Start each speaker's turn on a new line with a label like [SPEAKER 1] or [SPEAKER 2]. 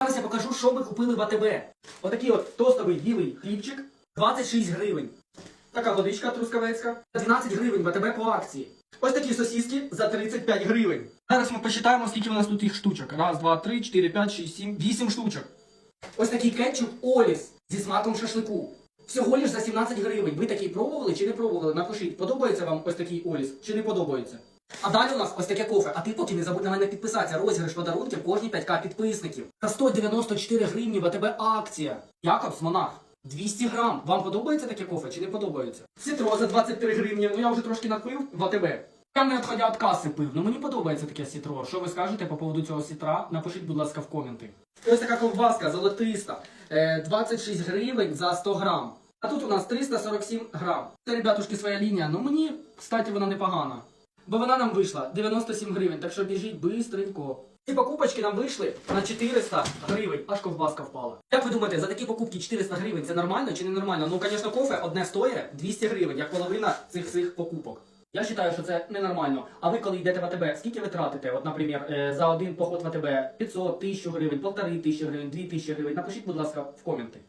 [SPEAKER 1] Зараз я покажу, що ми купили в АТБ. Отакий от тостовий білий хлібчик, 26 гривень. Така водичка трускавецька, 12 гривень в АТБ по акції. Ось такі сосиски за 35 гривень. Зараз ми посчитаємо, скільки у нас тут їх штучок. Раз, два, три, чотири, п'ять, шість, сім, вісім штучок. Ось такий кетчуп Оліс зі смаком шашлику. Всього лиш за 17 гривень. Ви такий пробували чи не пробували? Напишіть, подобається вам ось такий Оліс чи не подобається. А далі у нас ось таке кофе. А ти поки не забудь на мене підписатися. Розіграш подарунків кожні 5к підписників. За 194 гривні в АТБ акція. Якобс Монах. 200 грам. Вам подобається таке кофе чи не подобається? Сітро за 23 гривні. Ну я вже трошки надпив в АТБ. Я не відходя від каси пив. Ну мені подобається таке сітро. Що ви скажете по поводу цього сітра? Напишіть, будь ласка, в коменти. Ось така ковбаска золотиста. Е, 26 гривень за 100 грам. А тут у нас 347 грам. Це, ребятушки, своя лінія. Ну мені, кстати, вона непогана. Бо вона нам вийшла 97 гривень, так що біжіть бистренько. Ці покупочки нам вийшли на 400 гривень, аж ковбаска впала. Як ви думаєте, за такі покупки 400 гривень це нормально чи не нормально? Ну, звісно, кофе одне стоїть 200 гривень, як половина цих цих покупок. Я вважаю, що це ненормально. А ви коли йдете в АТБ, скільки ви тратите? От, наприклад, е, за один поход в АТБ 500, 1000 гривень, 1500 гривень, 2000 гривень. Напишіть, будь ласка, в коменти.